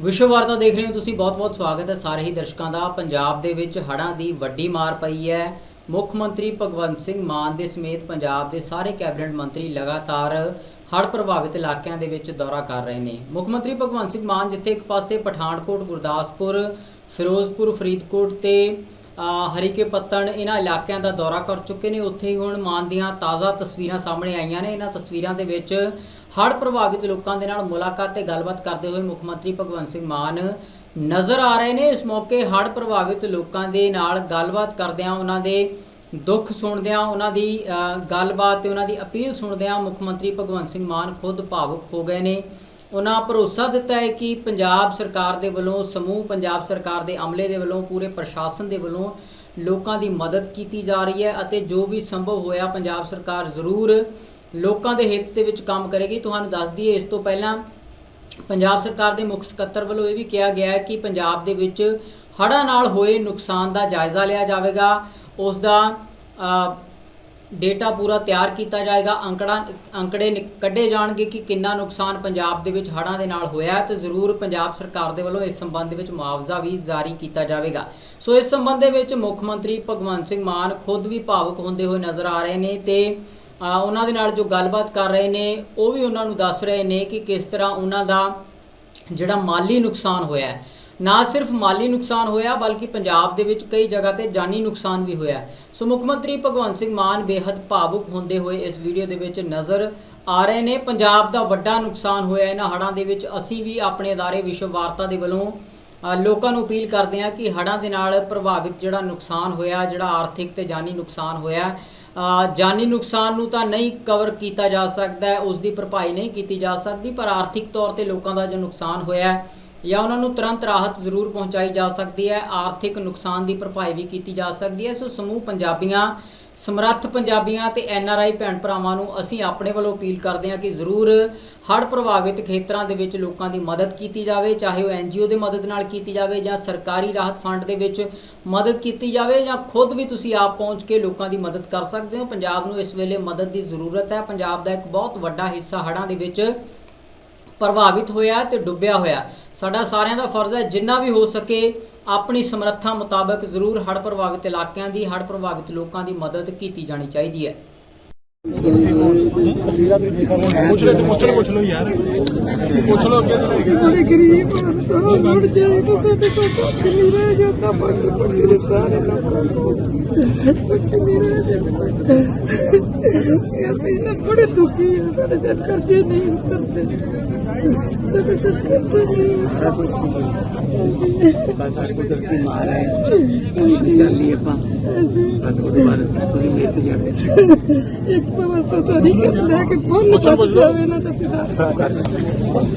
ਵਿਸ਼ਵ ਵਾਰਤਾ ਦੇਖ ਰਹੇ ਹੋ ਤੁਸੀਂ, ਬਹੁਤ-ਬਹੁਤ ਸਵਾਗਤ ਹੈ ਸਾਰੇ ਹੀ ਦਰਸ਼ਕਾਂ ਦਾ। ਪੰਜਾਬ ਦੇ ਵਿੱਚ ਹੜ੍ਹਾਂ ਦੀ ਵੱਡੀ ਮਾਰ ਪਈ ਹੈ। ਮੁੱਖ ਮੰਤਰੀ ਭਗਵੰਤ ਸਿੰਘ ਮਾਨ ਦੇ ਸਮੇਤ ਪੰਜਾਬ ਦੇ ਸਾਰੇ ਕੈਬਨਿਟ ਮੰਤਰੀ ਲਗਾਤਾਰ ਹੜ੍ਹ ਪ੍ਰਭਾਵਿਤ ਇਲਾਕਿਆਂ ਦੇ ਵਿੱਚ ਦੌਰਾ ਕਰ ਰਹੇ ਨੇ। ਮੁੱਖ ਮੰਤਰੀ ਭਗਵੰਤ ਸਿੰਘ ਮਾਨ ਜਿੱਥੇ ਇੱਕ ਪਾਸੇ ਪਠਾਨਕੋਟ, ਗੁਰਦਾਸਪੁਰ, ਫਿਰੋਜ਼ਪੁਰ, ਫਰੀਦਕੋਟ ਤੇ ਹਰੀਕੇ ਪੱਤਣ ਇਹਨਾਂ ਇਲਾਕਿਆਂ ਦਾ ਦੌਰਾ ਕਰ ਚੁੱਕੇ ਨੇ। ਉੱਥੇ ਹੀ ਹੁਣ ਮਾਨ ਦੀਆਂ ਤਾਜ਼ਾ ਤਸਵੀਰਾਂ ਸਾਹਮਣੇ ਆਈਆਂ ਨੇ। ਇਹਨਾਂ ਤਸਵੀਰਾਂ ਦੇ ਵਿੱਚ ਹੜ੍ਹ ਪ੍ਰਭਾਵਿਤ ਲੋਕਾਂ ਦੇ ਨਾਲ ਮੁਲਾਕਾਤ ਤੇ ਗੱਲਬਾਤ ਕਰਦੇ ਹੋਏ ਮੁੱਖ ਮੰਤਰੀ ਭਗਵੰਤ ਸਿੰਘ ਮਾਨ ਨਜ਼ਰ ਆ ਰਹੇ ਨੇ। ਇਸ ਮੌਕੇ ਹੜ੍ਹ ਪ੍ਰਭਾਵਿਤ ਲੋਕਾਂ ਦੇ ਨਾਲ ਗੱਲਬਾਤ ਕਰਦਿਆਂ ਉਹਨਾਂ ਦੇ ਦੁੱਖ ਸੁਣਦਿਆਂ ਉਹਨਾਂ ਦੀ ਗੱਲਬਾਤ ਤੇ ਉਹਨਾਂ ਦੀ ਅਪੀਲ ਸੁਣਦਿਆਂ ਮੁੱਖ ਮੰਤਰੀ ਭਗਵੰਤ ਸਿੰਘ ਮਾਨ ਖੁਦ ਭਾਵੁਕ ਹੋ ਗਏ ਨੇ। ਉਹਨਾਂ ਭਰੋਸਾ ਦਿੱਤਾ ਹੈ ਕਿ ਪੰਜਾਬ ਸਰਕਾਰ ਦੇ ਵੱਲੋਂ, ਸਮੂਹ ਪੰਜਾਬ ਸਰਕਾਰ ਦੇ ਅਮਲੇ ਦੇ ਵੱਲੋਂ, ਪੂਰੇ ਪ੍ਰਸ਼ਾਸਨ ਦੇ ਵੱਲੋਂ ਲੋਕਾਂ ਦੀ ਮਦਦ ਕੀਤੀ ਜਾ ਰਹੀ ਹੈ ਅਤੇ ਜੋ ਵੀ ਸੰਭਵ ਹੋਇਆ ਪੰਜਾਬ ਸਰਕਾਰ ਜ਼ਰੂਰ ਲੋਕਾਂ ਦੇ ਹਿੱਤ ਦੇ ਵਿੱਚ ਕੰਮ ਕਰੇਗੀ। ਤੁਹਾਨੂੰ ਦੱਸ ਦਈਏ, ਇਸ ਤੋਂ ਪਹਿਲਾਂ ਪੰਜਾਬ ਸਰਕਾਰ ਦੇ ਮੁੱਖ ਸਕੱਤਰ ਵੱਲੋਂ ਇਹ ਵੀ ਕਿਹਾ ਗਿਆ ਹੈ ਕਿ ਪੰਜਾਬ ਦੇ ਵਿੱਚ ਹੜ੍ਹਾਂ ਨਾਲ ਹੋਏ ਨੁਕਸਾਨ ਦਾ ਜਾਇਜ਼ਾ ਲਿਆ ਜਾਵੇਗਾ। ਉਸ ਦਾ ਡੇਟਾ ਪੂਰਾ ਤਿਆਰ ਕੀਤਾ ਜਾਏਗਾ। ਅੰਕੜਾ, ਅੰਕੜੇ ਨਿ- ਕੱਢੇ ਜਾਣਗੇ ਕਿ ਕਿੰਨਾ ਨੁਕਸਾਨ ਪੰਜਾਬ ਦੇ ਵਿੱਚ ਹੜ੍ਹਾਂ ਦੇ ਨਾਲ ਹੋਇਆ ਹੈ ਤੇ ਜ਼ਰੂਰ ਪੰਜਾਬ ਸਰਕਾਰ ਦੇ ਵੱਲੋਂ ਇਸ ਸੰਬੰਧ ਵਿੱਚ ਮੁਆਵਜ਼ਾ ਵੀ ਜਾਰੀ ਕੀਤਾ ਜਾਵੇਗਾ। ਸੋ ਇਸ ਸੰਬੰਧ ਦੇ ਵਿੱਚ ਮੁੱਖ ਮੰਤਰੀ ਭਗਵੰਤ ਸਿੰਘ ਮਾਨ ਖੁਦ ਵੀ ਭਾਵੁਕ ਹੁੰਦੇ ਹੋਏ ਨਜ਼ਰ ਆ ਰਹੇ ਨੇ ਤੇ ਉਹਨਾਂ ਦੇ ਨਾਲ ਜੋ ਗੱਲਬਾਤ ਕਰ ਰਹੇ ਨੇ, ਉਹ ਵੀ ਉਹਨਾਂ ਨੂੰ ਦੱਸ ਰਹੇ ਨੇ ਕਿ ਕਿਸ ਤਰ੍ਹਾਂ ਉਹਨਾਂ ਦਾ ਜਿਹੜਾ ਮਾਲੀ ਨੁਕਸਾਨ ਹੋਇਆ ਹੈ ਨਾ ਸਿਰਫ ਮਾਲੀ ਨੁਕਸਾਨ ਹੋਇਆ, ਬਲਕਿ ਪੰਜਾਬ ਦੇ ਵਿੱਚ ਕਈ ਜਗ੍ਹਾ ਤੇ ਜਾਨੀ ਨੁਕਸਾਨ ਵੀ ਹੋਇਆ। ਸੋ ਮੁੱਖ ਮੰਤਰੀ ਭਗਵੰਤ ਸਿੰਘ ਮਾਨ ਬੇहद ਭਾਵੁਕ ਹੁੰਦੇ ਹੋਏ ਇਸ ਵੀਡੀਓ ਦੇ ਵਿੱਚ ਨਜ਼ਰ ਆ ਰਹੇ ਨੇ। ਪੰਜਾਬ ਦਾ ਵੱਡਾ ਨੁਕਸਾਨ ਹੋਇਆ। ਇਹਨਾਂ ਹੜ੍ਹਾਂ ਦੇ ਵਿੱਚ ਅਸੀਂ ਵੀ ਆਪਣੇ ਅਦਾਰੇ ਵਿਸ਼ਵ ਵਾਰਤਾ ਦੇ ਵੱਲੋਂ ਲੋਕਾਂ ਨੂੰ ਅਪੀਲ ਕਰਦੇ ਹਾਂ ਕਿ ਹੜ੍ਹਾਂ ਦੇ ਨਾਲ ਪ੍ਰਭਾਵਿਤ ਜਿਹੜਾ ਨੁਕਸਾਨ ਹੋਇਆ, ਜਿਹੜਾ ਆਰਥਿਕ ਤੇ ਜਾਨੀ ਨੁਕਸਾਨ ਹੋਇਆ ਜਾਨੀ ਨੁਕਸਾਨ ਨੂੰ ਤਾਂ ਨਹੀਂ ਕਵਰ ਕੀਤਾ ਜਾ ਸਕਦਾ ਉਸ ਦੀ ਭਰਪਾਈ ਨਹੀਂ ਕੀਤੀ ਜਾ ਸਕਦੀ, ਪਰ ਆਰਥਿਕ ਤੌਰ ਤੇ ਲੋਕਾਂ ਦਾ ਜੋ ਨੁਕਸਾਨ ਹੋਇਆ ਜਾਂ ਉਹਨਾਂ ਨੂੰ ਤੁਰੰਤ ਰਾਹਤ ਜ਼ਰੂਰ ਪਹੁੰਚਾਈ ਜਾ ਸਕਦੀ ਹੈ, ਆਰਥਿਕ ਨੁਕਸਾਨ ਦੀ ਭਰਪਾਈ ਵੀ ਕੀਤੀ ਜਾ ਸਕਦੀ ਹੈ। ਸੋ ਸਮੂਹ ਪੰਜਾਬੀਆਂ, ਸਮਰੱਥ ਪੰਜਾਬੀਆਂ ਤੇ ਐਨ ਆਰ ਆਈ ਭੈਣ ਭਰਾਵਾਂ ਨੂੰ ਅਸੀਂ ਆਪਣੇ ਵੱਲੋਂ ਅਪੀਲ ਕਰਦੇ ਹਾਂ ਕਿ ਜ਼ਰੂਰ ਹੜ੍ਹ ਪ੍ਰਭਾਵਿਤ ਖੇਤਰਾਂ ਦੇ ਵਿੱਚ ਲੋਕਾਂ ਦੀ ਮਦਦ ਕੀਤੀ ਜਾਵੇ, ਚਾਹੇ ਉਹ ਐੱਨ ਜੀ ਓ ਦੇ ਮਦਦ ਨਾਲ ਕੀਤੀ ਜਾਵੇ ਜਾਂ ਸਰਕਾਰੀ ਰਾਹਤ ਫੰਡ ਦੇ ਵਿੱਚ ਮਦਦ ਕੀਤੀ ਜਾਵੇ ਜਾਂ ਖੁਦ ਵੀ ਤੁਸੀਂ ਆਪ ਪਹੁੰਚ ਕੇ ਲੋਕਾਂ ਦੀ ਮਦਦ ਕਰ ਸਕਦੇ ਹੋ। ਪੰਜਾਬ ਨੂੰ ਇਸ ਵੇਲੇ ਮਦਦ ਦੀ ਜ਼ਰੂਰਤ ਹੈ। ਪੰਜਾਬ ਦਾ ਇੱਕ ਬਹੁਤ ਵੱਡਾ ਹਿੱਸਾ ਹੜ੍ਹਾਂ ਦੇ ਵਿੱਚ ਪ੍ਰਭਾਵਿਤ ਹੋਇਆ ਤੇ ਡੁੱਬਿਆ ਹੋਇਆ। ਸਾਡਾ ਸਾਰਿਆਂ ਦਾ ਫਰਜ਼ ਹੈ ਜਿੰਨਾ ਵੀ ਹੋ ਸਕੇ ਆਪਣੀ ਸਮਰੱਥਾ ਮੁਤਾਬਕ ਜ਼ਰੂਰ ਹੜ੍ਹ ਪ੍ਰਭਾਵਿਤ ਇਲਾਕਿਆਂ ਦੀ, ਹੜ੍ਹ ਪ੍ਰਭਾਵਿਤ ਲੋਕਾਂ ਦੀ ਮਦਦ ਕੀਤੀ ਜਾਣੀ ਚਾਹੀਦੀ ਹੈ। ਪੁੱਛ ਲੈ ਤੇ ਪੁੱਛ ਲੈ ਪੁੱਛ ਲਓ ਯਾਰ। ਪੁੱਛ ਲਓ ਅੱਗੇ ਬੜੇ ਗਰੀਬ ਸਾਰਾ ਮੁੜ ਜਾਏ ਤਾਂ ਸਾਡੇ ਕੋਲ ਕੁਛ ਨਹੀਂ ਰਹਿ ਜਾਂਦਾ ਬਾਕੀ ਬੜੇ ਸਾਰੇ ਕੋਲ ਕੁਛ ਨਹੀਂ ਰਹਿ ਜਾਂਦਾ ਅਸੀਂ ਨਾ ਬੜੇ ਦੁਖੀ ਹਾਂ ਸਾਡੇ ਸਿਰ ਕਰਜ਼ੇ ਨਹੀਂ ਉਤਰਦੇ। ਸਾਡੇ ਸਿਰ ਕਰਜ਼ੇ ਨਹੀਂ ਸਾਰਾ ਕੁਝ ਬਸ ਸਾਡੇ ਕੋਲ ਧਰਤੀ ਮਾਰ ਹੈ। ਚੱਲੀ ਆਪਾਂ। ਬਸ ਉਹਦੇ ਬਾਅਦ ਤੁਸੀਂ ਮੇਰੇ ਤੇ ਛੱਡ ਇੱਕ ਪਵਸਾ ਤਾਂ ਨਹੀਂ ਲੈ ਕੇ ਫੋਨ ਪੁੱਛੋ, ਪੱਜ ਪੁੱਛੋ। ਜਾਵੇ ਨਾ ਤਾਂ